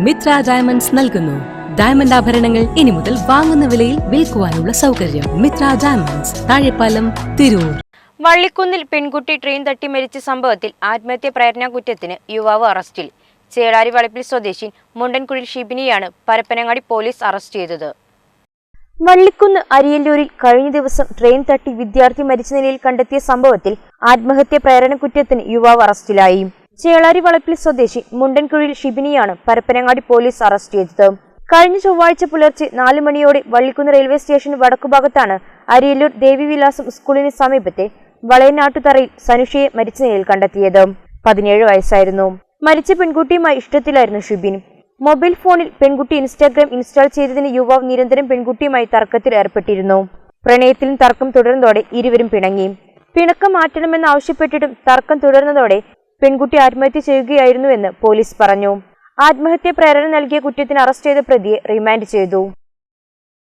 Mitra diamonds നൽകുന്നു. Diamond ആഭരണങ്ങൾ ഇനി മുതൽ വാങ്ങുന്ന വിലയിൽ വിൽക്കുവാനുള്ള സൗകര്യം മിത്ര ഡയമണ്ട്സ്. താഴെപ്പാലം തിരൂർ. വള്ളിക്കുന്നിൽ പെൺകുട്ടി ട്രെയിൻ തട്ടി മരിച്ച സംഭവത്തിൽ ആത്മഹത്യ പ്രേരണ കുറ്റത്തിന് യുവാവ് അറസ്റ്റിൽ. ചേളാരി വളപ്പിൽ സ്വദേശി മുണ്ടൻകുഴിൽ ഷിബിനിയാണ് പരപ്പനങ്ങാടി പോലീസ് അറസ്റ്റ് ചെയ്തത്. വള്ളിക്കുന്ന് അരിയല്ലൂരിൽ കഴിഞ്ഞ ദിവസം ട്രെയിൻ തട്ടി വിദ്യാർത്ഥി മരിച്ച നിലയിൽ കണ്ടെത്തിയ സംഭവത്തിൽ ആത്മഹത്യ പ്രേരണ കുറ്റത്തിന് യുവാവ് അറസ്റ്റിലായി. ചേളാരി വളപ്പിൽ സ്വദേശി മുണ്ടൻകുഴിൽ ഷിബിനിയാണ് പരപ്പനങ്ങാടി പോലീസ് അറസ്റ്റ് ചെയ്തത്. കഴിഞ്ഞ ചൊവ്വാഴ്ച പുലർച്ചെ നാല് മണിയോടെ വള്ളിക്കുന്ന് റെയിൽവേ സ്റ്റേഷൻ വടക്കുഭാഗത്താണ് അരിയല്ലൂർ ദേവിവിലാസം സ്കൂളിന് സമീപത്തെ വളയനാട്ടുതറയിൽ സനുഷയെ മരിച്ച നിലയിൽ കണ്ടെത്തിയത്. പതിനേഴ് വയസ്സായിരുന്നു. മരിച്ച പെൺകുട്ടിയുമായി ഇഷ്ടത്തിലായിരുന്നു ഷിബിൻ. മൊബൈൽ ഫോണിൽ പെൺകുട്ടി ഇൻസ്റ്റാഗ്രാം ഇൻസ്റ്റാൾ ചെയ്തതിന് യുവാവ് നിരന്തരം പെൺകുട്ടിയുമായി തർക്കത്തിൽ ഏർപ്പെട്ടിരുന്നു. പ്രണയത്തിലും തർക്കം തുടർന്നതോടെ ഇരുവരും പിണങ്ങി. പിണക്കം മാറ്റണമെന്ന് ആവശ്യപ്പെട്ടിട്ടും തർക്കം തുടർന്നതോടെ പെൺകുട്ടി ആത്മഹത്യ ചെയ്യുകയായിരുന്നുവെന്ന് പോലീസ് പറഞ്ഞു. ആത്മഹത്യ പ്രേരണ നൽകിയ കുറ്റത്തിന് അറസ്റ്റ് ചെയ്ത പ്രതിയെ റിമാൻഡ് ചെയ്തു.